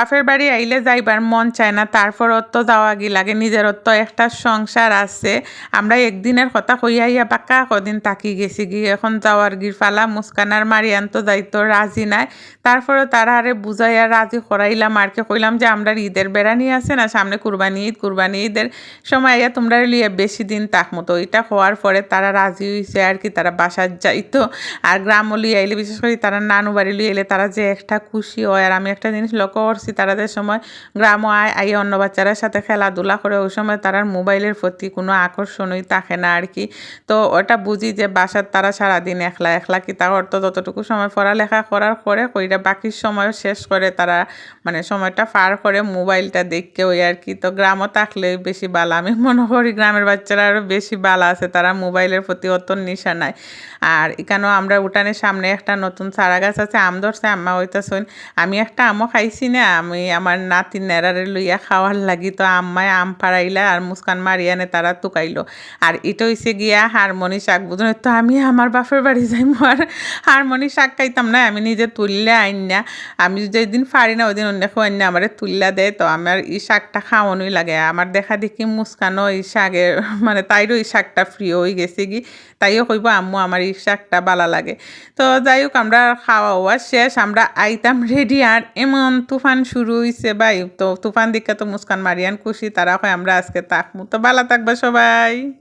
বাপের বাড়ি আইলে যাইবার মন চায় না, তারপর অত যাওয়া গি লাগে, নিজের অত একটা সংসার আছে। আমরা একদিনের কথা কইয়াইয়া বাক্কা কদিন তাকি গেছি গি, এখন যাওয়ার গির ফালা, মুস্কানার মারিয়ান তো যাইতো, রাজি নাই। তারপরে তারা আরে বুঝাইয়া রাজি করাইলাম আর কি, কইলাম যে আমরা ঈদের বেড়ানি আছে না, সামনে কুরবানি ঈদ, কুরবানি ঈদের সময় আইয়া তোমরা লিয়ে বেশি দিন তাকমতো তো এটা হওয়ার পরে তারা রাজি হইছে আর কি, তারা বাসার যাইতো। আর গ্রাম লিয়ে আইলে, বিশেষ করে তারা নানু বাড়ি লিয়ে এলে তারা যে একটা খুশি হয়, আর আমি একটা জিনিস লক্ষ্য করছি তারাদের সময় গ্রামও আয় আইয়ে অন্য বাচ্চাদের সাথে খেলাধুলা করে ওই সময় তারার মোবাইলের প্রতি কোনো আকর্ষণই থাকে না আর কি। তো ওটা বুঝি যে বাসার তারা সারাদিন একলা একলা কি তা অর্থ যতটুকু সময় পড়ালেখা করার পরে কইরা বাকি সময় শেষ করে তারা মানে সময়টা পার করে মোবাইলটা দেখকে ওই আর কি। তো গ্রামও থাকলে বেশি বালা। আমি মনে করি গ্রামের বাচ্চারা আরও বেশি বালা আছে, তারা মোবাইলের প্রতি অত নিশা নাই। আর এখানেও আমরা উঠানের সামনে একটা নতুন চারা গাছ আছে, আম ধরছে, আম্মা হইতাছইন আমি একটা আমও খাইছি না আমি আমার নাতি নেড়ারে লইয়া খাওয়ার লাগি তো আম্মায় আম পাড়াইলা আর মুস্কান মারিয়ানে তারা তুকাইলো। আর এটা হইছে গিয়া হারমোনি শাক বুঝুন তো আমি আমার বাপের বাড়ি যাই আর হারমোনি শাক খাইতাম না, আমি নিজে তুললে আইন না আমি যেদিন পারি না ওই দিন অন্য খাওয়াই না আমার তুললা দেয় তো আমার এই শাকটা খাওয়ানোই লাগে। আমার দেখা দেখি মুস্কানও এই শাকের মানে তাইরও এই শাকটা প্রিয় হয়ে গেছে কি তাইও কইব, আম্মু, আমার এই শাকটা ভালো লাগে। তো যাই হোক, আমরা খাওয়া ওয়া শেষ, আমরা আইতাম রেডি আর এমন তুফান শুরু হইছে, ভাই। তো তুফান দিকে তো মুসকান, মারিয়ান খুশি, তারা হয় আমরা আজকে তাকমু। তো ভালো থাকবে সবাই।